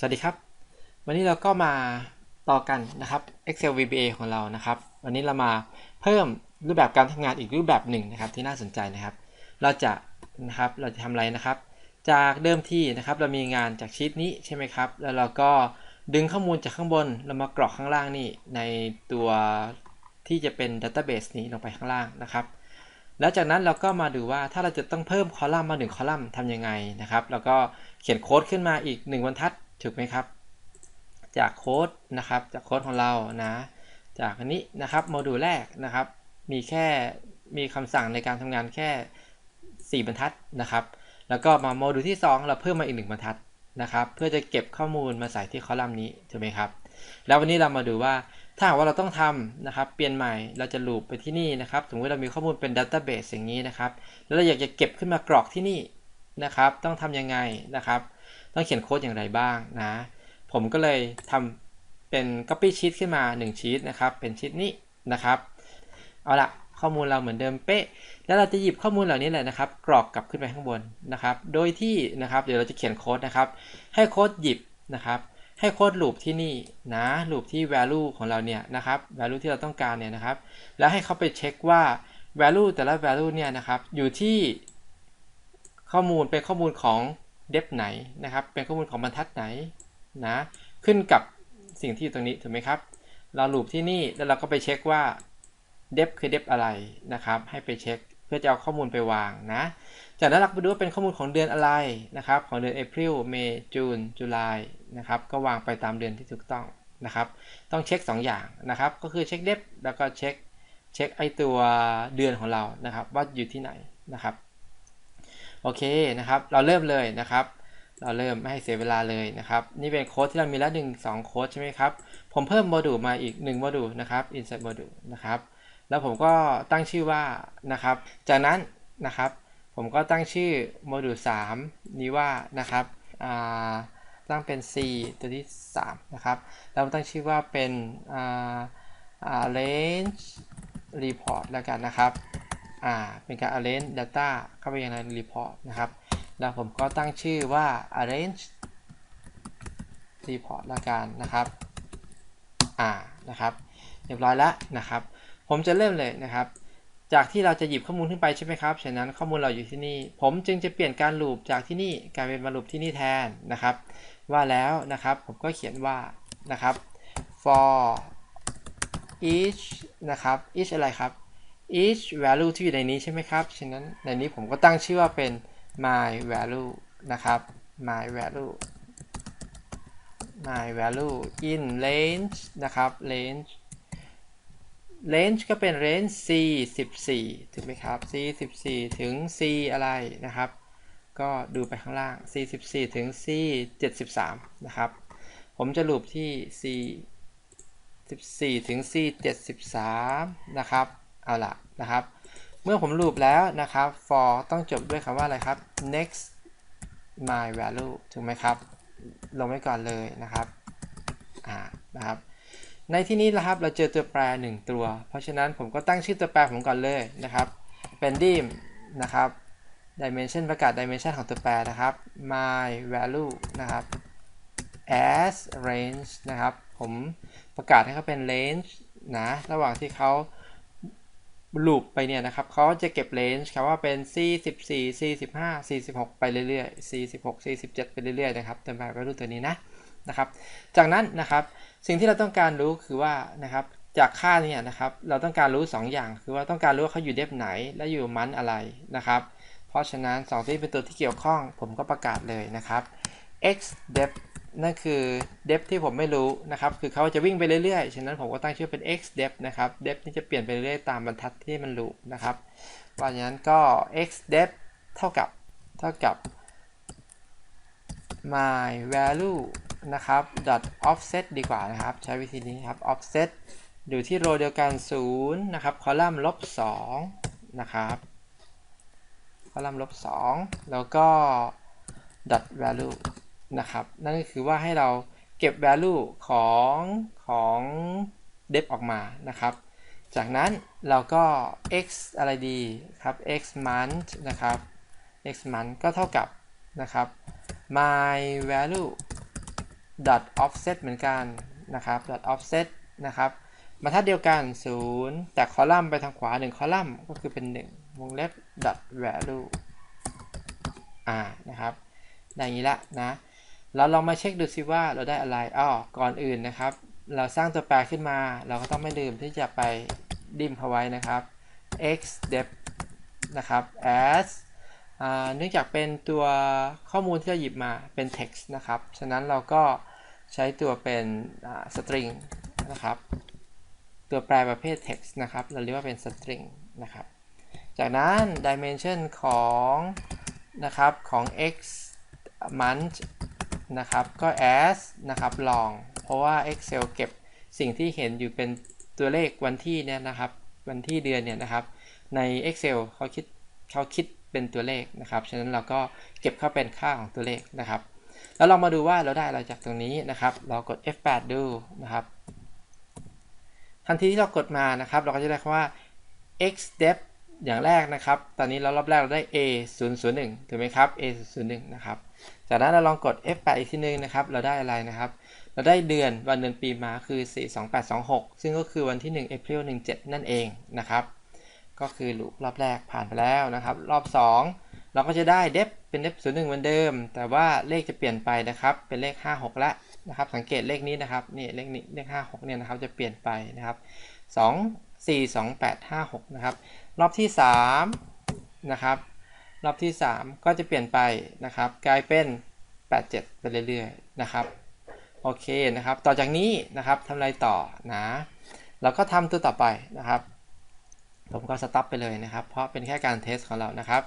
สวัสดีครับ วันนี้เราก็มาต่อกันนะครับ Excel VBA ของเรานะครับ วันนี้เรามาเพิ่มรูปแบบการทำงานอีกรูปแบบหนึ่งนะครับที่น่าสนใจนะครับ เราจะนะครับเราจะทำอะไรนะครับ จากเดิมที่นะครับเรามีงานจากชีตนี้ใช่ไหมครับ แล้วเราก็ดึงข้อมูลจากข้างบนเรามากรอกข้างล่างนี่ในตัวที่จะเป็น Database นี้ลงไปข้างล่างนะครับ แล้วจากนั้นเราก็มาดูว่าถ้าเราจะต้องเพิ่มคอลัมน์มาหนึ่งคอลัมน์ทำยังไงนะครับ แล้วก็เขียนโค้ดขึ้นมาอีก 1 บรรทัด ถูกไหมครับ จากโค้ดนะครับ จากโค้ดของเรานะ จากอันนี้นะครับโมดูลแรกนะครับ มีแค่มีคำสั่งในการทำงานแค่ 4 บรรทัดนะครับ แล้วก็มาโมดูลที่ 2 เราเพิ่มมาอีก 1 บรรทัดนะครับ เพื่อจะเก็บข้อมูลมาใส่ที่คอลัมน์นี้ถูกไหมครับ แล้ววันนี้เรามาดูว่าถ้าหากว่าเราต้องทำนะครับ เปลี่ยนใหม่เราจะลูปไปที่นี่นะครับ สมมติเรามีข้อมูลเป็นดัตต้าเบสอย่างนี้นะครับ แล้วเราอยากจะเก็บขึ้นมากรอกที่นี่นะครับ ต้องทำยังไงนะครับ ต้องเขียนโค้ดอย่างไรบ้างนะ ผมก็เลยทำเป็น copy sheet ขึ้นมา 1 ชีตนะครับ เป็นชีตนี้นะครับ เอาละข้อมูลเราเหมือนเดิมเป๊ะ แล้วเราจะหยิบข้อมูลเหล่านี้แหละนะครับ กรอกกลับขึ้นไปข้างบนนะครับ โดยที่นะครับ เดี๋ยวเราจะเขียนโค้ดนะครับ ให้โค้ดหยิบนะครับ ให้โค้ดลูปที่นี่นะลูปที่ value ของเราเนี่ยนะครับ value ที่เราต้องการเนี่ยนะครับ แล้วให้เขาไปเช็คว่า value แต่ละ value เนี่ยนะครับ อยู่ที่ข้อมูลเป็นข้อมูลของ dep ไหนนะครับ เป็นข้อมูลของบรรทัดไหนนะ ขึ้นกับสิ่งที่อยู่ตรงนี้ถูกไหมครับ เราลูปที่นี่แล้วเราก็ไปเช็คว่า dep คือ dep อะไรนะครับ ให้ไปเช็คเพื่อจะเอาข้อมูลไปวางนะ จากนั้นเราไปดูว่าเป็นข้อมูลของเดือนอะไรนะครับ ของเดือน April May June July นะครับ ก็วางไปตามเดือนที่ถูกต้องนะครับ ต้องเช็ค 2 อย่างนะครับ ก็คือเช็ค dep แล้วก็เช็คเช็คไอตัวเดือนของเรานะครับ ว่าอยู่ที่ไหนนะครับ โอเคนะครับ เราเริ่มเลยนะครับ เราเริ่มไม่ให้เสียเวลาเลยนะครับ นี่เป็นโค้ดที่เรามีแล้วหนึ่งสองโค้ดใช่ไหมครับ ผมเพิ่มโมดูลมาอีก1โมดูลนะครับ insert module นะครับ แล้วผมก็ตั้งชื่อว่านะครับ จากนั้นนะครับ ผมก็ตั้งชื่อโมดูล3นี้ว่านะครับตั้งเป็น c ตัวที่ 3 นะครับ แล้วตั้งชื่อว่าเป็น range report แล้วกันนะครับ อ่าเป็นการ arrange data เข้าไปยังใน report นะครับ แล้วผมก็ตั้งชื่อว่า arrange report ละกันนะครับอ่านะครับ เรียบร้อยแล้วนะครับ ผมจะเริ่มเลยนะครับ จากที่เราจะหยิบข้อมูลขึ้นไปใช่ไหมครับ ฉะนั้นข้อมูลเราอยู่ที่นี่ ผมจึงจะเปลี่ยนการลูปจากที่นี่กลายเป็นมาลูปที่นี่แทนนะครับ ว่าแล้วนะครับผมก็เขียนว่านะครับ for each นะครับ each อะไรครับ each value ที่อยู่ในนี้ใช่ไหมครับ ฉะนั้นในนี้ผมก็ตั้งชื่อว่าเป็น my value นะครับ my value my value in range นะครับ range range ก็เป็น range c 14ถูกไหมครับ c 14ถึง c อะไรนะครับ ก็ดูไปข้างล่าง c 14ถึง c 73นะครับ ผมจะลูปที่ c 14ถึง c 73นะครับ เอาละนะครับ เมื่อผมลูปแล้วนะครับ for ต้องจบด้วยคำว่าอะไรครับ next my value ถูกไหมครับ ลงไว้ก่อนเลยนะครับอ่านะครับ ในที่นี้นะครับเราเจอตัวแปร 1 ตัว เพราะฉะนั้นผมก็ตั้งชื่อตัวแปรผมก่อนเลยนะครับ เป็น dim นะครับ dimension ประกาศ dimension ของตัวแปรนะครับ my value นะครับ as range นะครับ ผมประกาศให้เขาเป็น range นะ ระหว่างที่เขา ลูปไปเนี่ยนะครับเขาจะเก็บเลนจ์ครับว่าเป็น c 14 c 15 c 16ไปเรื่อยๆ c 16 c 17ไปเรื่อยๆนะครับเติมไปก็รูตัวนี้นะนะครับ จากนั้นนะครับสิ่งที่เราต้องการรู้คือว่านะครับจากค่าเนี่ยนะครับเราต้องการรู้ 2 อย่าง คือว่าต้องการรู้ว่าเขาอยู่เดฟไหนและอยู่มันอะไรนะครับ เพราะฉะนั้น2ที่เป็นตัวที่เกี่ยวข้องผมก็ประกาศเลยนะครับ x depth นั่นคือ depth ที่ผมไม่รู้นะครับ คือเขาจะวิ่งไปเรื่อยๆ ฉะนั้นผมก็ตั้งชื่อเป็น x depth นะครับ depth นี่จะเปลี่ยนไปเรื่อยๆ ตามบรรทัดที่มันลูปนะครับเพราะฉะนั้นก็ x depth เท่ากับเท่ากับ my value นะครับ dot offset ดีกว่านะครับ ใช้วิธีนี้ครับ offset อยู่ที่โรเดียวกัน 0 นะครับ คอลัมน์ลบ 2 นะครับ คอลัมน์ลบ 2 แล้วก็ dot value นะครับ นั่นก็คือว่าให้เราเก็บ value ของของ dep ออกมานะครับ จากนั้นเราก็ x อะไรดีครับ x month นะครับ x month ก็เท่ากับนะครับ my value dot offset เหมือนกันนะครับ dot offset นะครับบรรทัดเดียวกัน 0 แต่คอลัมน์ไปทางขวา 1 คอลัมน์ก็คือเป็น 1 วงเล็บ dot value อ่านะครับ ได้อย่างนี้ละนะ เราลองมาเช็คดูซิว่าเราได้อะไรอ้อก่อนอื่นนะครับ เราสร้างตัวแปรขึ้นมา เราก็ต้องไม่ลืมที่จะไปดิมเขาไว้นะครับ x dep นะครับ as เนื่องจากเป็นตัวข้อมูลที่เราหยิบมาเป็น text นะครับ ฉะนั้นเราก็ใช้ตัวเป็น string นะครับ ตัวแปรประเภท text นะครับ เราเรียกว่าเป็น string นะครับ จากนั้น dimension ของนะครับของ x month นะครับก็ as นะครับ long เพราะว่า Excel เก็บสิ่งที่เห็นอยู่เป็นตัวเลขวันที่เนี่ยนะครับ วันที่เดือนเนี่ยนะครับ ใน Excel เขาคิดเขาคิดเป็นตัวเลขนะครับ ฉะนั้นเราก็เก็บเข้าเป็นค่าของตัวเลขนะครับ แล้วเรามาดูว่าเราได้อะไรจากตรงนี้นะครับ เรากด F8 ดูนะครับ ทันทีที่เรากดมานะครับ เราก็จะได้คำว่า x depth อย่างแรกนะครับ ตอนนี้เรารอบแรกเราได้ a 0 0 1ถูกไหมครับ a 0 0 1นะครับ จากนั้นเราลองกด F8 อีกทีนึงนะครับ เราได้อะไรนะครับ เราได้เดือนวันเดือนปีมาคือ 42826 ซึ่งก็คือวันที่1 April 17 นั่นเองนะครับ ก็คือลูปรอบแรกผ่านไปแล้วนะครับ รอบ 2 เราก็จะได้เดฟเป็นเดฟ01เหมือนเดิม แต่ว่าเลขจะเปลี่ยนไปนะครับ เป็นเลข 56 ละนะครับ สังเกตเลขนี้นะครับ นี่เลขนี้เลข 56 เนี่ยนะครับ จะเปลี่ยนไปนะครับ 2 4 2 8 5 6 นะครับ รอบที่ 3 นะครับ รอบที่ 3 ก็จะเปลี่ยนไปนะครับ กลายเป็น 87 ไปเรื่อยๆ นะครับ โอเคนะครับ ต่อจากนี้นะครับทำอะไรต่อนะเราก็ทำตัวต่อไปนะครับ ผมก็สต็อปไปเลยนะครับ เพราะเป็นแค่การเทสของเรานะครับ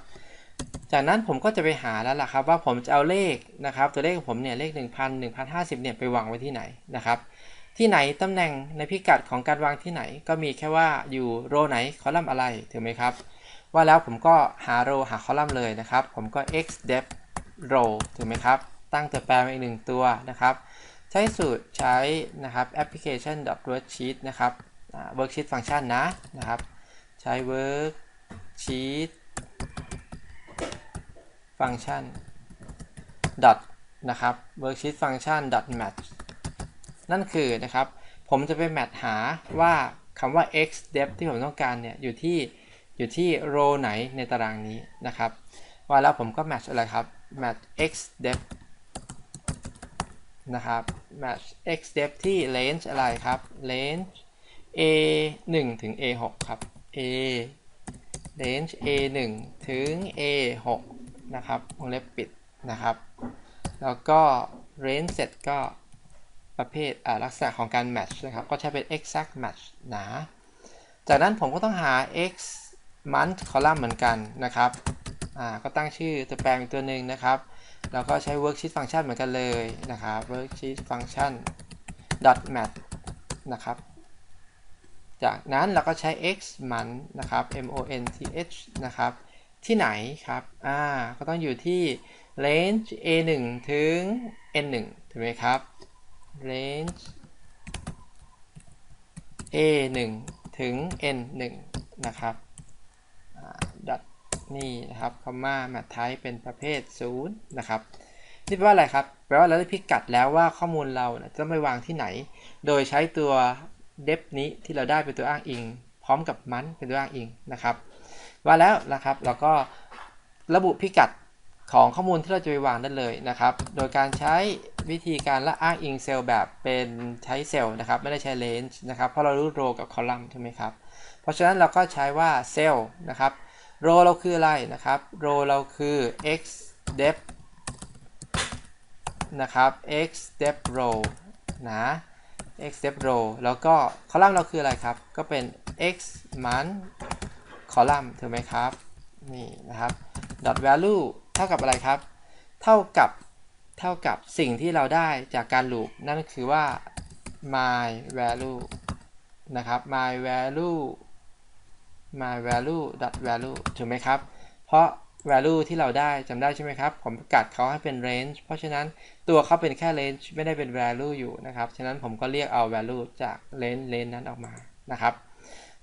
จากนั้นผมก็จะไปหาแล้วล่ะครับ ว่าผมจะเอาเลขนะครับ ตัวเลขของผมเนี่ยเลข 1,000 1,050เนี่ยไปวางไว้ที่ไหนนะครับ ที่ไหนตำแหน่งในพิกัดของการวางที่ไหน ก็มีแค่ว่าอยู่โรไหนคอลัมน์อะไรถูกไหมครับ ว่าแล้วผมก็หาโรหาคอลัมน์เลยนะครับ ผมก็ x dep row ถูกไหมครับ ตั้งตัวแปรมาอีกหนึ่งตัวนะครับ ใช้สูตรใช้นะครับ application worksheet นะครับ worksheet ฟังก์ชันนะนะครับ ใช้ worksheet ฟังก์ชัน dot นะครับ worksheet function dot match นั่นคือนะครับ ผมจะไปแมทหาว่าคำว่า x depth ที่ผมต้องการเนี่ยอยู่ที่อยู่ที่ row ไหนในตารางนี้นะครับ ว่าแล้วผมก็ match อะไรครับ match x depth นะครับ match x depth ที่ range อะไรครับ range a 1ถึง a 6ครับ a range a 1ถึง a 6นะครับวงเล็บปิดนะครับ แล้วก็ range เสร็จก็ ประเภทลักษณะของการ match นะครับ ก็ใช้เป็น exact match นะ จากนั้นผมก็ต้องหา x month column เหมือนกันนะครับ อ่า ก็ตั้งชื่อตัวแปลงตัวหนึ่งนะครับ แล้วก็ใช้ worksheet function เหมือนกันเลยนะครับ worksheet function dot match นะครับ จากนั้นเราก็ใช้ x month นะครับ m o n t h นะครับ ที่ไหนครับ อ่า ก็ต้องอยู่ที่ range a 1ถึง n 1ถูกไหมครับ range a 1ถึง n 1นะครับดัดนี่นะครับคอมมาแมทไทป์เป็นประเภท 0 นะครับ นี่แปลว่าอะไรครับ แปลว่าเราได้พิกัดแล้วว่าข้อมูลเราจะไปวางที่ไหน โดยใช้ตัว dep นี้ที่เราได้เป็นตัวอ้างอิง พร้อมกับมันเป็นตัวอ้างอิงนะครับ ว่าแล้วนะครับเราก็ระบุพิกัด ของข้อมูลที่เราจะไปวางได้เลยนะครับ โดยการใช้วิธีการละอ้างอิงเซลล์แบบเป็นใช้เซลล์นะครับ ไม่ได้ใช้ range นะครับ เพราะเรารู้โรกับคอลัมน์ใช่ไหมครับ เพราะฉะนั้นเราก็ใช้ว่าเซลล์นะครับโรเราคืออะไรนะครับโรเราคือ x dep นะครับ x dep row นะ x dep row แล้วก็คอลัมน์เราคืออะไรครับ ก็เป็น x month คอลัมน์ถูกไหมครับ นี่นะครับ dot value เท่ากับอะไรครับ เท่ากับเท่ากับสิ่งที่เราได้จากการลูปนั่นคือว่า my value นะครับ my value my value dot value ถูกไหมครับ เพราะ value ที่เราได้จำได้ใช่ไหมครับ ผมประกาศเขาให้เป็น range เพราะฉะนั้นตัวเขาเป็นแค่ range ไม่ได้เป็น value อยู่นะครับ ฉะนั้นผมก็เรียกเอา value จาก range range นั้นออกมานะครับ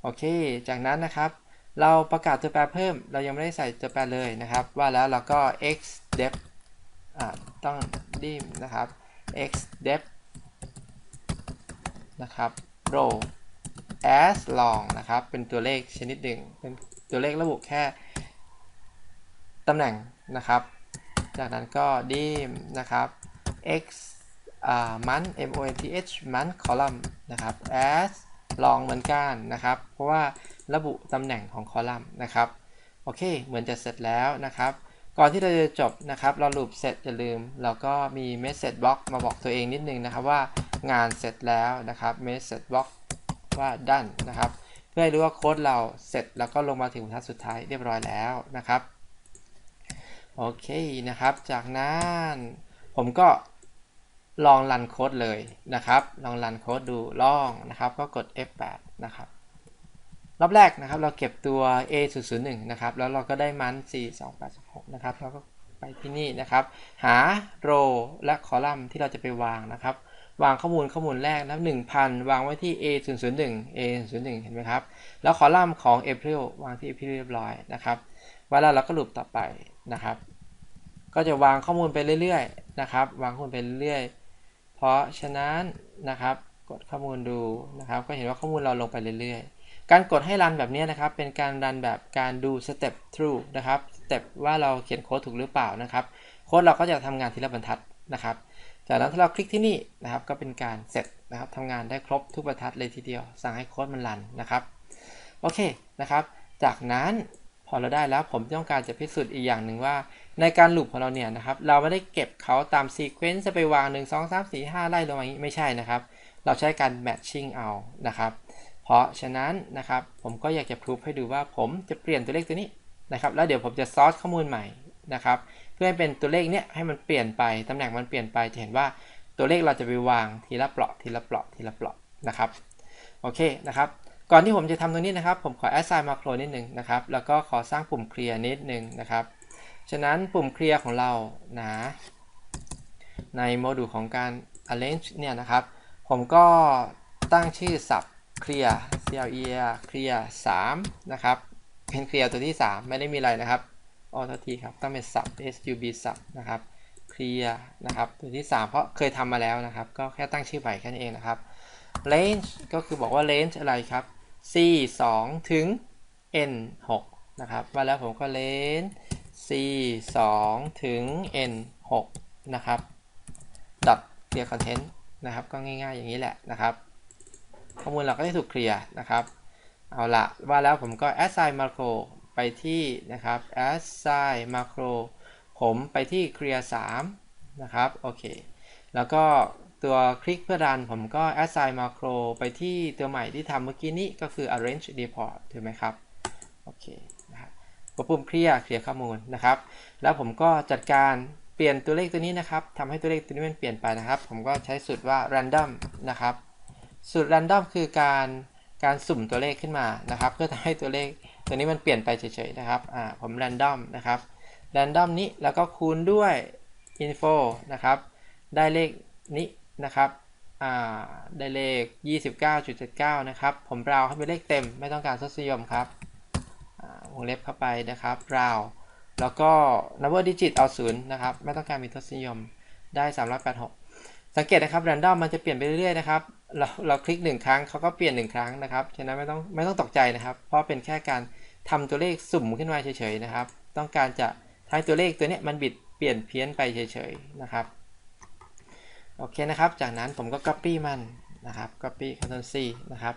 โอเค จากนั้นนะครับ เราประกาศตัวแปรเพิ่ม เรายังไม่ได้ใส่ตัวแปรเลยนะครับ ว่าแล้วเราก็ x dep ต้องดิมนะครับ x def นะครับ row as long นะครับ เป็นตัวเลขชนิดหนึ่ง เป็นตัวเลขระบุแค่ตำแหน่งนะครับ จากนั้นก็ dim นะครับ x อ่า month m o n t h month column นะครับ as long เหมือนกันนะครับ เพราะว่า ระบุตำแหน่งของคอลัมน์นะครับ โอเค เหมือนจะเสร็จแล้วนะครับ ก่อนที่เราจะจบนะครับ เราลูปเสร็จอย่าลืม เราก็มี message box มาบอกตัวเองนิดนึงนะครับว่างานเสร็จแล้วนะครับ message box ว่า done นะครับ เพื่อให้รู้ว่าโค้ดเราเสร็จแล้วก็ลงมาถึงบรรทัดสุดท้ายเรียบร้อยแล้วนะครับ โอเคนะครับ จากนั้นผมก็ลองรันโค้ดเลยนะครับ ลองรันโค้ดดูลองนะครับ ก็กด F8 นะครับ รอบแรกนะครับ เราเก็บตัว A 0 0 1นะครับ แล้วเราก็ได้มัน 4 2 8 6นะครับ เราก็ไปที่นี่นะครับ หา row และคอลัมน์ที่เราจะไปวางนะครับ วางข้อมูลข้อมูลแรกนะ1,000 วางไว้ที่ A 0 0 1 A 0 0 1เห็นไหมครับ แล้วคอลัมน์ของ April วางที่ April เรียบร้อยนะครับเวลาเราก็ลูปต่อไปนะครับ ก็จะวางข้อมูลไปเรื่อยๆนะครับ วางข้อมูลไปเรื่อยๆ เพราะฉะนั้นนะครับ กดข้อมูลดูนะครับ ก็เห็นว่าข้อมูลเราลงไปเรื่อยๆ การกดให้รันแบบนี้นะครับ เป็นการรันแบบการดู step through นะครับ step ว่าเราเขียนโค้ดถูกหรือเปล่านะครับ โค้ดเราก็จะทำงานทีละบรรทัดนะครับ จากนั้นถ้าเราคลิกที่นี่นะครับ ก็เป็นการเสร็จนะครับทำงานได้ครบทุกบรรทัดเลยทีเดียว สั่งให้โค้ดมันรันนะครับ โอเคนะครับ จากนั้นพอเราได้แล้วผมต้องการจะพิสูจน์อีกอย่างหนึ่งว่า ในการลูปของเราเนี่ยนะครับ เราไม่ได้เก็บเขาตามซีเควนซ์จะไปวาง 1 2 3 4 5 ไล่ลงมาอย่างนี้ไม่ใช่นะครับ เราใช้การ matching เอานะครับ เพราะฉะนั้นนะครับผมก็อยากจะพิสูจให้ดูว่าผมจะเปลี่ยนตัวเลขตัวนี้นะครับแล้วเดี๋ยวผมจะซอร์สข้อมูลใหม่นะครับเพื่อให้เป็นตัวเลขเนี้ยให้มันเปลี่ยนไปตำแหน่งมันเปลี่ยนไปจะเห็นว่าตัวเลขเราจะไปวางทีละเปลาะทีละเปลาะทีละเปลาะนะครับโอเคนะครับก่อนที่ผมจะทำตรงนี้นะครับ ผมขอ assign macro นิดนึงนะครับแล้วก็ขอสร้างปุ่ม clear นิดนึงนะครับฉะนั้นปุ่ม clear ของเรานะในโมดูลของการ arrange เนี่ยนะครับ ผมก็ตั้งชื่อ sub clear clear clear 3นะครับ เป็น clear ตัวที่ 3 ไม่ได้มีอะไรนะครับอ๋อโททีครับต้องเป็น sub sub sub นะครับ clear นะครับตัวที่ 3 เพราะเคยทำมาแล้วนะครับ ก็แค่ตั้งชื่อใหม่แค่นั้นเองนะครับ range ก็คือบอกว่า range อะไรครับ c 2ถึง n 6นะครับว่าแล้วผมก็ range c 2ถึง n 6นะครับ dot clear content นะครับ ก็ง่ายๆอย่างนี้แหละนะครับ ข้อมูลเราก็ได้ถูกเคลียร์นะครับ เอาละว่าแล้วผมก็ assign macro ไปที่นะครับ assign macro ผมไปที่ clear 3นะครับโอเคแล้วก็ตัวคลิกเพื่อรันผมก็ assign macro ไปที่ตัวใหม่ที่ทำเมื่อกี้นี้ก็คือ arrange report ถูกไหมครับโอเคนะครับกดปุ่มเคลียร์เคลียร์ข้อมูลนะครับ แล้วผมก็จัดการเปลี่ยนตัวเลขตัวนี้นะครับทำให้ตัวเลขตัวนี้มันเปลี่ยนไปนะครับ ผมก็ใช้สูตรว่า random นะครับ สูตร random คือการการสุ่มตัวเลขขึ้นมานะครับ เพื่อทำให้ตัวเลขตัวนี้มันเปลี่ยนไปเฉยๆนะครับอ่าผม random นะครับ random นี้แล้วก็คูณด้วย info นะครับ ได้เลขนี้นะครับอ่าได้เลข 29.79 นะครับ ผมราวให้เป็นเลขเต็มไม่ต้องการทศนิยมครับวงเล็บเข้าไปนะครับราวแล้วก็ number digit เอา0นะครับ ไม่ต้องการมีทศนิยมได้ 386 สังเกตนะครับ random มันจะเปลี่ยนไปเรื่อยๆนะครับ เราเราคลิก1ครั้งเขาก็เปลี่ยน1ครั้งนะครับ ฉะนั้นไม่ต้องไม่ต้องตกใจนะครับ เพราะเป็นแค่การทำตัวเลขสุ่มขึ้นมาเฉยๆนะครับ ต้องการจะให้ตัวเลขตัวนี้มันบิดเปลี่ยนเพี้ยนไปเฉยๆนะครับ โอเคนะครับ จากนั้นผมก็ copy มันนะครับ copy Ctrl C นะครับ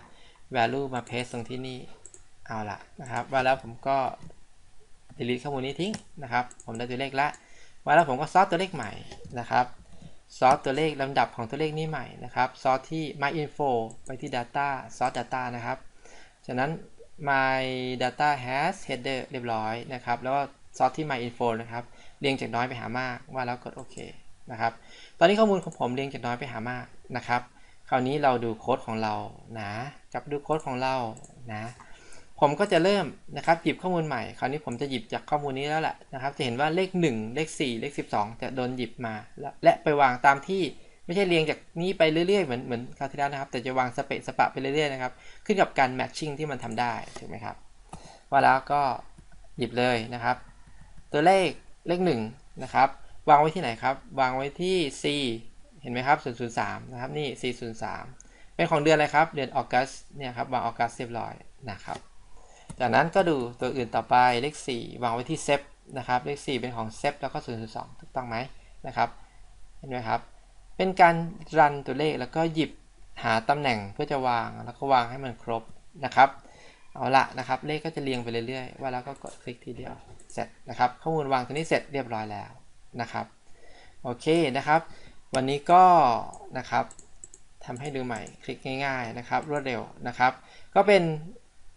value มา paste ตรงที่นี่ เอาละนะครับว่าแล้วผมก็ delete ข้อมูลนี้ทิ้งนะครับ ผมได้ตัวเลขละว่าแล้วผมก็ซอสตัวเลขใหม่นะครับ ซอสตัวเลขลำดับของตัวเลขนี้ใหม่นะครับซอสที่ my info ไปที่ data ซอส data นะครับจากนั้น my data has header เรียบร้อยนะครับ แล้วก็ซอสที่ my info นะครับเรียงจากน้อยไปหามากว่าแล้วกดโอเคนะครับ ตอนนี้ข้อมูลของผมเรียงจากน้อยไปหามากนะครับ คราวนี้เราดูโค้ดของเรานะกลับดูโค้ดของเรานะ ผมก็จะเริ่มนะครับหยิบข้อมูลใหม่ คราวนี้ผมจะหยิบจากข้อมูลนี้แล้วแหละนะครับ จะเห็นว่าเลข 1 เลข 4 เลข 12 จะโดนหยิบมา และไปวางตามที่ไม่ใช่เรียงจากนี้ไปเรื่อยๆ เหมือนเหมือนคราวที่แล้วนะครับ แต่จะวางสเปะสปะไปเรื่อยๆนะครับ ขึ้นกับการแมทชิ่งที่มันทำได้ถูกไหมครับ ว่าแล้วก็หยิบเลยนะครับ ตัวเลขเลข1นะครับ วางไว้ที่ไหนครับ วางไว้ที่ C เห็นไหมครับ 003 นะครับ นี่ 403 เป็นของเดือนอะไรครับ เดือนออกัส เนี่ยครับ วางออกัสเรียบร้อยนะครับ จากนั้นก็ดูตัวอื่นต่อไปเลข 4 วางไว้ที่เซฟนะครับเลข 4 เป็นของเซฟแล้วก็002ถูกต้องไหมนะครับเห็นไหมครับ เป็นการรันตัวเลขแล้วก็หยิบหาตำแหน่งเพื่อจะวางแล้วก็วางให้มันครบนะครับเอาละนะครับเลขก็จะเรียงไปเรื่อยๆ ว่าแล้วก็กดคลิกทีเดียวเสร็จนะครับ ข้อมูลวางตัวนี้เสร็จเรียบร้อยแล้วนะครับโอเคนะครับ วันนี้ก็นะครับทำให้ดูใหม่คลิกง่าย ๆนะครับ รวดเร็วนะครับ ก็เป็น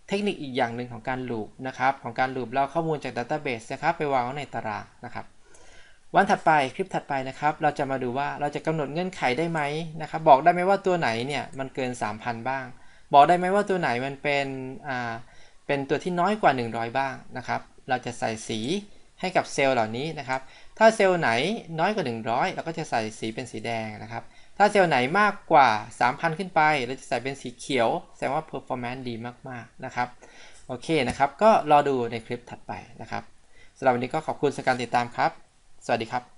เทคนิคอีกอย่างหนึ่งของการลูปนะครับของการลูปเราข้อมูลจากดัตเต้าเบสนะครับไปวางไว้ในตารางนะครับ วันถัดไปคลิปถัดไปนะครับ เราจะมาดูว่าเราจะกำหนดเงื่อนไขได้ไหมนะครับ บอกได้ไหมว่าตัวไหนเนี่ยมันเกิน 3,000 บ้าง บอกได้ไหมว่าตัวไหนมันเป็นอ่าเป็นตัวที่น้อยกว่า 100 บ้างนะครับ เราจะใส่สีให้กับเซลล์เหล่านี้นะครับ ถ้าเซลล์ไหนน้อยกว่า 100 เราก็จะใส่สีเป็นสีแดงนะครับ ถ้าเซลล์ไหนมากกว่า 3,000 ขึ้นไป เราจะใส่เป็นสีเขียว แสดงว่า performance ดีมาก ๆ นะครับ โอเคนะครับ ก็รอดูในคลิปถัดไปนะครับสำหรับวันนี้ก็ขอบคุณสำหรับการติดตามครับ สวัสดีครับ